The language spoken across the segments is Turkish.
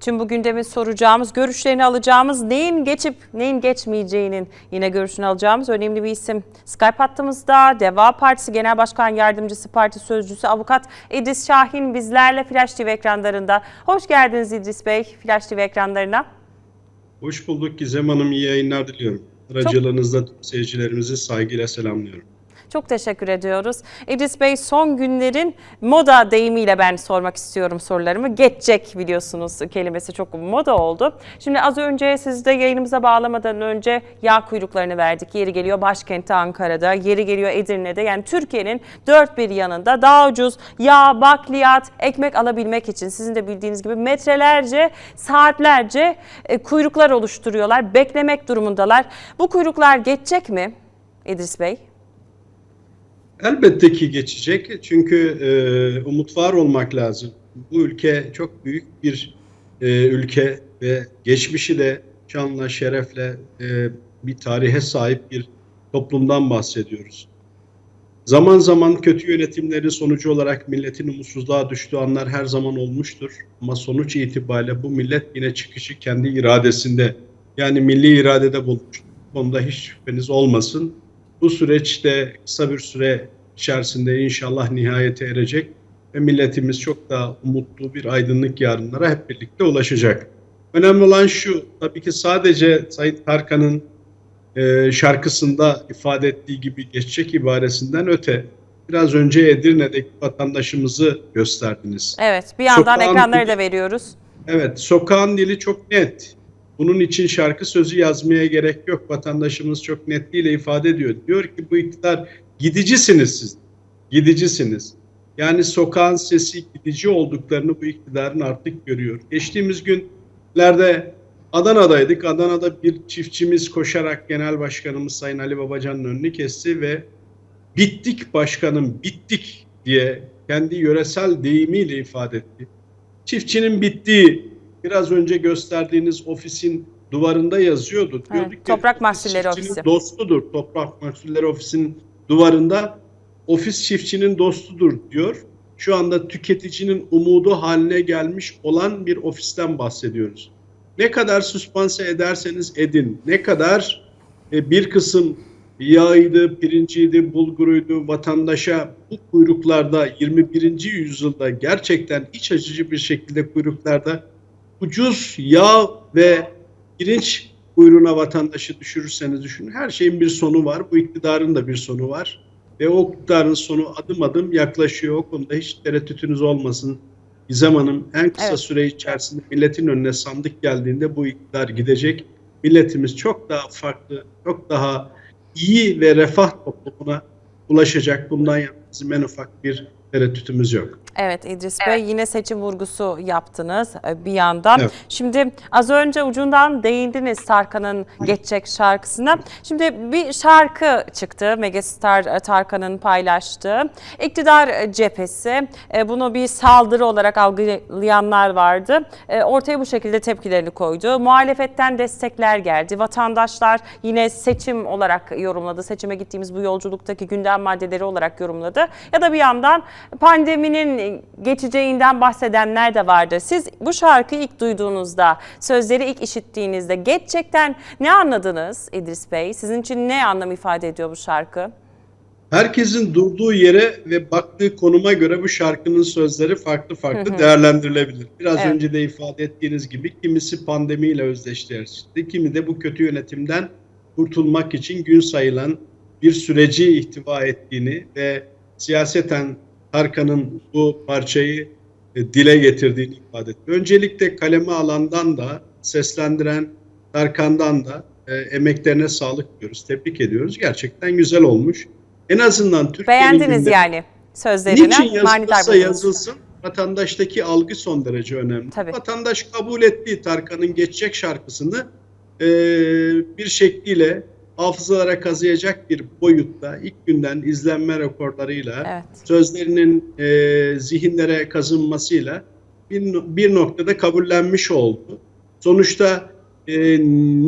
Tüm bu gündemi soracağımız, görüşlerini alacağımız, neyin geçip neyin geçmeyeceğinin yine görüşünü alacağımız önemli bir isim. Skype hattımızda Deva Partisi Genel Başkan Yardımcısı Parti Sözcüsü Avukat İdris Şahin bizlerle Flash TV ekranlarında. Hoş geldiniz İdris Bey Flash TV ekranlarına. Hoş bulduk Gizem Hanım. iyi yayınlar diliyorum. Aracılığınızda tüm seyircilerimizi saygıyla selamlıyorum. Çok teşekkür ediyoruz. İdris Bey son günlerin moda deyimiyle ben sormak istiyorum sorularımı. Geçecek biliyorsunuz kelimesi çok moda oldu. Şimdi az önce siz de yayınımıza bağlamadan önce yağ kuyruklarını verdik. Yeri geliyor başkenti Ankara'da, yeri geliyor Edirne'de. Yani Türkiye'nin dört bir yanında daha ucuz yağ, bakliyat, ekmek alabilmek için sizin de bildiğiniz gibi metrelerce, saatlerce e, kuyruklar oluşturuyorlar. Beklemek durumundalar. Bu kuyruklar geçecek mi İdris Bey? Elbette ki geçecek çünkü e, umut var olmak lazım. Bu ülke çok büyük bir e, ülke ve geçmişi de şanla, şerefle e, bir tarihe sahip bir toplumdan bahsediyoruz. Zaman zaman kötü yönetimlerin sonucu olarak milletin umutsuzluğa düştüğü anlar her zaman olmuştur. Ama sonuç itibariyle bu millet yine çıkışı kendi iradesinde yani milli iradede bulmuş. Bu konuda hiç şüpheniz olmasın. Bu süreç de kısa bir süre içerisinde inşallah nihayete erecek ve milletimiz çok daha umutlu bir aydınlık yarınlara hep birlikte ulaşacak. Önemli olan şu, tabii ki sadece Sayın Tarkan'ın e, şarkısında ifade ettiği gibi geçecek ibaresinden öte biraz önce Edirne'deki vatandaşımızı gösterdiniz. Evet, bir yandan Sokağın ekranları dili- da veriyoruz. Evet, sokağın dili çok net. Bunun için şarkı sözü yazmaya gerek yok. Vatandaşımız çok netliğiyle ifade ediyor. Diyor ki bu iktidar gidicisiniz siz. Gidicisiniz. Yani sokağın sesi gidici olduklarını bu iktidarın artık görüyor. Geçtiğimiz günlerde Adana'daydık. Adana'da bir çiftçimiz koşarak Genel Başkanımız Sayın Ali Babacan'ın önünü kesti ve bittik başkanım bittik diye kendi yöresel deyimiyle ifade etti. Çiftçinin bittiği biraz önce gösterdiğiniz ofisin duvarında yazıyordu. Evet, Diyorduk ki, Toprak Mahsulleri Ofisi. dostudur. Toprak Mahsulleri Ofisi'nin duvarında ofis çiftçinin dostudur diyor. Şu anda tüketicinin umudu haline gelmiş olan bir ofisten bahsediyoruz. Ne kadar süspanse ederseniz edin, ne kadar e, bir kısım yağıydı, pirinciydi, bulguruydu vatandaşa bu kuyruklarda 21. yüzyılda gerçekten iç açıcı bir şekilde kuyruklarda ucuz yağ ve pirinç kuyruğuna vatandaşı düşürürseniz düşünün her şeyin bir sonu var. Bu iktidarın da bir sonu var. Ve o iktidarın sonu adım adım yaklaşıyor. O konuda hiç tereddütünüz olmasın. Gizem Hanım en kısa Evet. süre içerisinde milletin önüne sandık geldiğinde bu iktidar gidecek. Milletimiz çok daha farklı, çok daha iyi ve refah toplumuna ulaşacak. Bundan bizim en ufak bir tereddütümüz yok. Evet İdris Bey yine seçim vurgusu yaptınız e, bir yandan. Evet. Şimdi az önce ucundan değindiniz Tarkan'ın Geçecek şarkısına. Şimdi bir şarkı çıktı Megastar e, Tarkan'ın paylaştığı. İktidar cephesi e, bunu bir saldırı olarak algılayanlar vardı. Ortaya bu şekilde tepkilerini koydu. Muhalefetten destekler geldi. Vatandaşlar yine seçim olarak yorumladı. Seçime gittiğimiz bu yolculuktaki gündem maddeleri olarak yorumladı. Ya da bir yandan pandeminin geçeceğinden bahsedenler de vardı. Siz bu şarkıyı ilk duyduğunuzda, sözleri ilk işittiğinizde gerçekten ne anladınız İdris Bey? Sizin için ne anlam ifade ediyor bu şarkı? Herkesin durduğu yere ve baktığı konuma göre bu şarkının sözleri farklı farklı değerlendirilebilir. Biraz Evet. önce de ifade ettiğiniz gibi kimisi pandemiyle özdeşleşti, kimi de bu kötü yönetimden kurtulmak için gün sayılan bir süreci ihtiva ettiğini ve siyaseten Tarkan'ın bu parçayı e, dile getirdiğini ifade etti. Öncelikle kaleme alandan da seslendiren Tarkan'dan da e, emeklerine sağlık diyoruz. Tebrik ediyoruz. Gerçekten güzel olmuş. En azından Türkiye'nin Beğendiniz yani sözlerini. Niçin buldunuz. yazılsın vatandaştaki algı son derece önemli. Tabii. Vatandaş kabul ettiği Tarkan'ın geçecek şarkısını e, bir şekliyle hafızalara kazıyacak bir boyutta ilk günden izlenme rekorlarıyla Evet. sözlerinin e, zihinlere kazınmasıyla bir, bir noktada kabullenmiş oldu. Sonuçta e,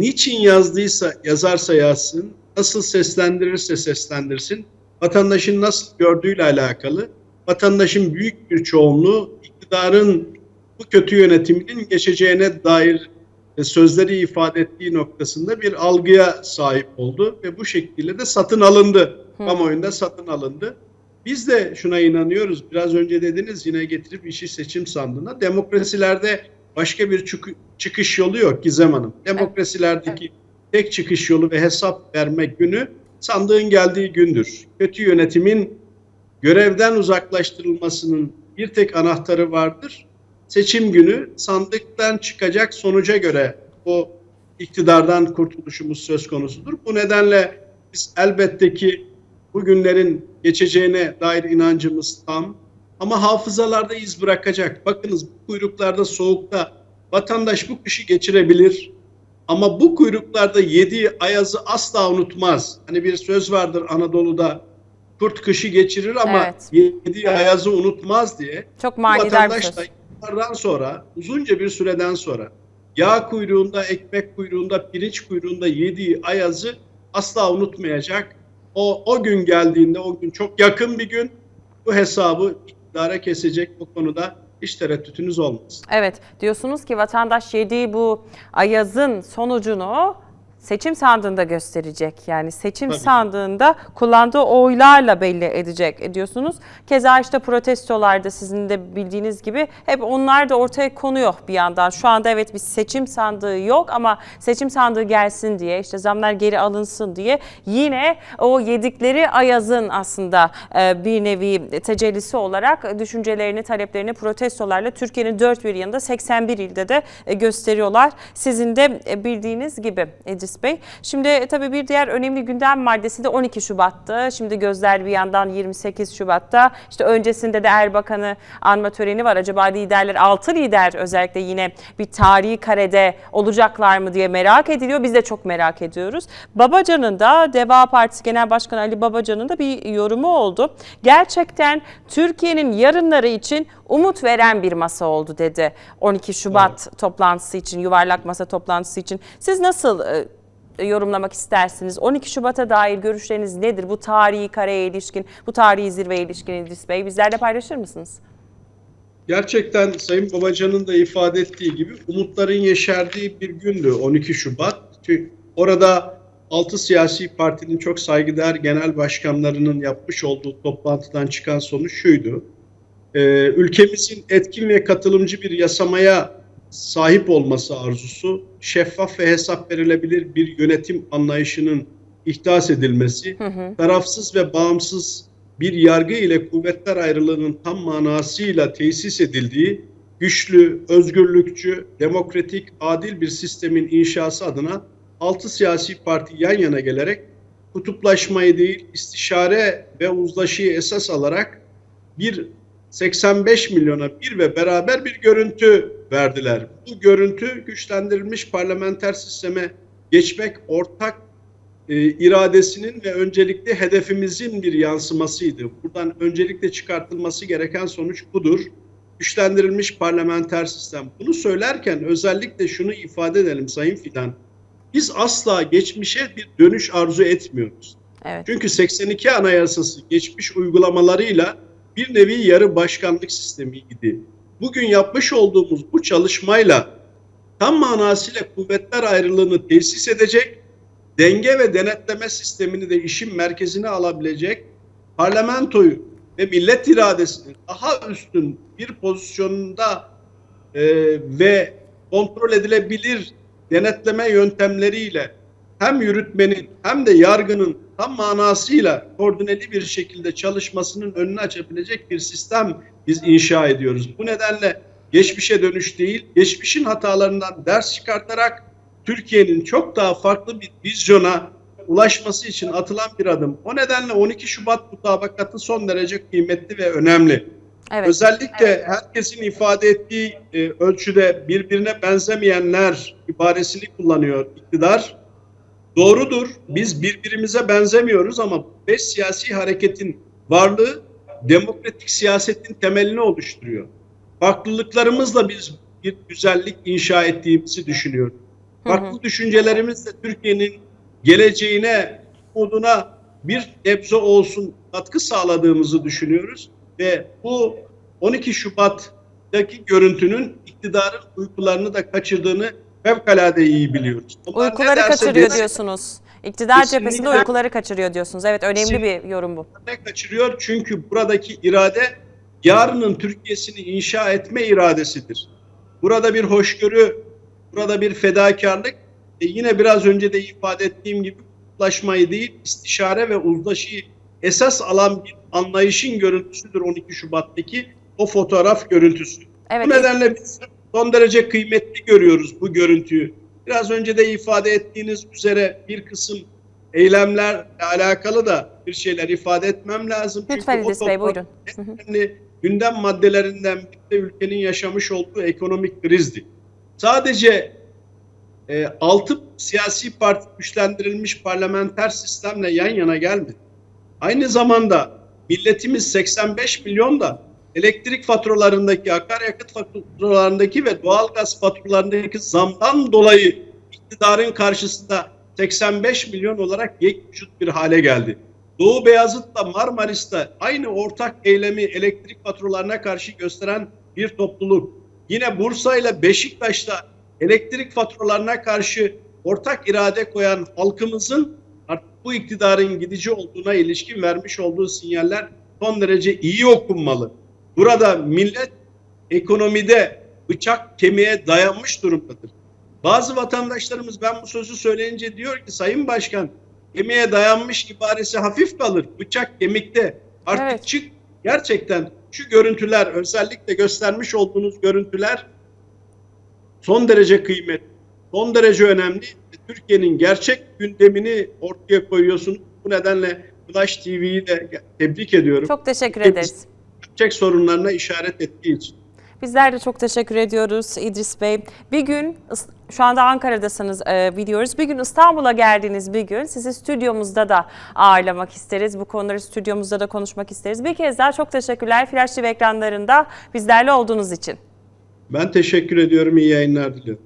niçin yazdıysa yazarsa yazsın, nasıl seslendirirse seslendirsin, vatandaşın nasıl gördüğüyle alakalı, vatandaşın büyük bir çoğunluğu iktidarın bu bu kötü yönetiminin geçeceğine dair sözleri ifade ettiği noktasında bir algıya sahip oldu ve bu şekilde de satın alındı. Kamuoyunda satın alındı. Biz de şuna inanıyoruz. Biraz önce dediniz yine getirip işi seçim sandığına. Demokrasilerde başka bir çık- çıkış yolu yok Gizem Hanım. Demokrasilerdeki tek çıkış yolu ve hesap verme günü sandığın geldiği gündür. Kötü yönetimin görevden uzaklaştırılmasının bir tek anahtarı vardır. Seçim günü sandıktan çıkacak sonuca göre o iktidardan kurtuluşumuz söz konusudur. Bu nedenle biz elbette ki bu günlerin geçeceğine dair inancımız tam ama hafızalarda iz bırakacak. Bakınız bu kuyruklarda soğukta vatandaş bu kışı geçirebilir ama bu kuyruklarda yediği ayazı asla unutmaz. Hani bir söz vardır Anadolu'da kurt kışı geçirir ama Evet. yediği ayazı unutmaz diye. Çok manidar bir söz. Da yıllardan sonra uzunca bir süreden sonra yağ kuyruğunda, ekmek kuyruğunda, pirinç kuyruğunda yediği ayazı asla unutmayacak. O, o gün geldiğinde o gün çok yakın bir gün bu hesabı iktidara kesecek bu konuda hiç tereddütünüz olmasın. Evet diyorsunuz ki vatandaş yediği bu ayazın sonucunu seçim sandığında gösterecek. Yani seçim Tabii. sandığında kullandığı oylarla belli edecek diyorsunuz. Keza işte protestolarda sizin de bildiğiniz gibi hep onlar da ortaya konuyor bir yandan. Şu anda evet bir seçim sandığı yok ama seçim sandığı gelsin diye işte zamlar geri alınsın diye yine o yedikleri ayazın aslında e, bir nevi tecellisi olarak düşüncelerini, taleplerini protestolarla Türkiye'nin dört bir yanında 81 ilde de e, gösteriyorlar. Sizin de e, bildiğiniz gibi Edis Bey. Şimdi e, tabii bir diğer önemli gündem maddesi de 12 Şubat'tı. Şimdi gözler bir yandan 28 Şubat'ta. İşte öncesinde de Erbakan'ı anma töreni var. Acaba liderler, 6 lider özellikle yine bir tarihi karede olacaklar mı diye merak ediliyor. Biz de çok merak ediyoruz. Babacan'ın da Deva Partisi Genel Başkanı Ali Babacan'ın da bir yorumu oldu. Gerçekten Türkiye'nin yarınları için umut veren bir masa oldu dedi. 12 Şubat toplantısı için, yuvarlak masa toplantısı için. Siz nasıl e, yorumlamak istersiniz? 12 Şubat'a dair görüşleriniz nedir? Bu tarihi kareye ilişkin, bu tarihi zirveye ilişkin İdris Bey bizlerle paylaşır mısınız? Gerçekten Sayın Babacan'ın da ifade ettiği gibi umutların yeşerdiği bir gündü 12 Şubat. Orada 6 siyasi partinin çok saygıdeğer genel başkanlarının yapmış olduğu toplantıdan çıkan sonuç şuydu. Ee, ülkemizin etkin ve katılımcı bir yasamaya sahip olması arzusu, şeffaf ve hesap verilebilir bir yönetim anlayışının ihdas edilmesi, tarafsız ve bağımsız bir yargı ile kuvvetler ayrılığının tam manasıyla tesis edildiği güçlü, özgürlükçü, demokratik, adil bir sistemin inşası adına altı siyasi parti yan yana gelerek kutuplaşmayı değil, istişare ve uzlaşıyı esas alarak bir 85 milyona bir ve beraber bir görüntü verdiler. Bu görüntü güçlendirilmiş parlamenter sisteme geçmek ortak e, iradesinin ve öncelikli hedefimizin bir yansımasıydı. Buradan öncelikle çıkartılması gereken sonuç budur. Güçlendirilmiş parlamenter sistem. Bunu söylerken özellikle şunu ifade edelim Sayın Fidan. Biz asla geçmişe bir dönüş arzu etmiyoruz. Evet. Çünkü 82 Anayasası geçmiş uygulamalarıyla bir nevi yarı başkanlık sistemiydi. Bugün yapmış olduğumuz bu çalışmayla tam manasıyla kuvvetler ayrılığını tesis edecek, denge ve denetleme sistemini de işin merkezine alabilecek, parlamentoyu ve millet iradesini daha üstün bir pozisyonunda e, ve kontrol edilebilir denetleme yöntemleriyle hem yürütmenin hem de yargının tam manasıyla koordineli bir şekilde çalışmasının önünü açabilecek bir sistem biz inşa ediyoruz. Bu nedenle geçmişe dönüş değil, geçmişin hatalarından ders çıkartarak Türkiye'nin çok daha farklı bir vizyona ulaşması için atılan bir adım. O nedenle 12 Şubat mutabakatı son derece kıymetli ve önemli. Evet. Özellikle herkesin ifade ettiği e, ölçüde birbirine benzemeyenler ibaresini kullanıyor iktidar. Doğrudur. Biz birbirimize benzemiyoruz ama beş siyasi hareketin varlığı demokratik siyasetin temelini oluşturuyor. Farklılıklarımızla biz bir güzellik inşa ettiğimizi düşünüyorum. Farklı düşüncelerimizle Türkiye'nin geleceğine, umuduna bir nebze olsun katkı sağladığımızı düşünüyoruz ve bu 12 Şubat daki görüntünün iktidarın uykularını da kaçırdığını fevkalade iyi biliyoruz. Onlar Uykuları kaçırıyor desin, diyorsunuz. İktidar Kesinlikle. cephesinde uykuları kaçırıyor diyorsunuz. Evet önemli Kesinlikle. bir yorum bu. Ne kaçırıyor? Çünkü buradaki irade yarının Türkiye'sini inşa etme iradesidir. Burada bir hoşgörü, burada bir fedakarlık, e yine biraz önce de ifade ettiğim gibi uzlaşmayı değil, istişare ve uzlaşıyı esas alan bir anlayışın görüntüsüdür 12 Şubat'taki o fotoğraf görüntüsü. Evet. Bu nedenle biz son derece kıymetli görüyoruz bu görüntüyü. Biraz önce de ifade ettiğiniz üzere bir kısım eylemlerle alakalı da bir şeyler ifade etmem lazım. Lütfen Çünkü İdris Bey buyurun. Önemli gündem maddelerinden biri de ülkenin yaşamış olduğu ekonomik krizdi. Sadece e, altı siyasi parti güçlendirilmiş parlamenter sistemle yan yana gelmedi. Aynı zamanda milletimiz 85 milyon da elektrik faturalarındaki, akaryakıt faturalarındaki ve doğalgaz faturalarındaki zamdan dolayı iktidarın karşısında 85 milyon olarak yekvücut bir hale geldi. Doğu Beyazıt'ta Marmaris'te aynı ortak eylemi elektrik faturalarına karşı gösteren bir topluluk. Yine Bursa ile Beşiktaş'ta elektrik faturalarına karşı ortak irade koyan halkımızın artık bu iktidarın gidici olduğuna ilişkin vermiş olduğu sinyaller son derece iyi okunmalı. Burada millet ekonomide bıçak kemiğe dayanmış durumdadır. Bazı vatandaşlarımız ben bu sözü söyleyince diyor ki Sayın Başkan kemiğe dayanmış ibaresi hafif kalır. Bıçak kemikte. Artık Evet. çık gerçekten şu görüntüler özellikle göstermiş olduğunuz görüntüler son derece kıymetli, son derece önemli. Türkiye'nin gerçek gündemini ortaya koyuyorsunuz. Bu nedenle Flash TV'yi de tebrik ediyorum. Çok teşekkür ederiz. Gerçek sorunlarına işaret ettiği için. Bizler de çok teşekkür ediyoruz İdris Bey. Bir gün şu anda Ankara'dasınız e, biliyoruz. Bir gün İstanbul'a geldiğiniz bir gün sizi stüdyomuzda da ağırlamak isteriz. Bu konuları stüdyomuzda da konuşmak isteriz. Bir kez daha çok teşekkürler Flash TV ekranlarında bizlerle olduğunuz için. Ben teşekkür ediyorum. İyi yayınlar diliyorum.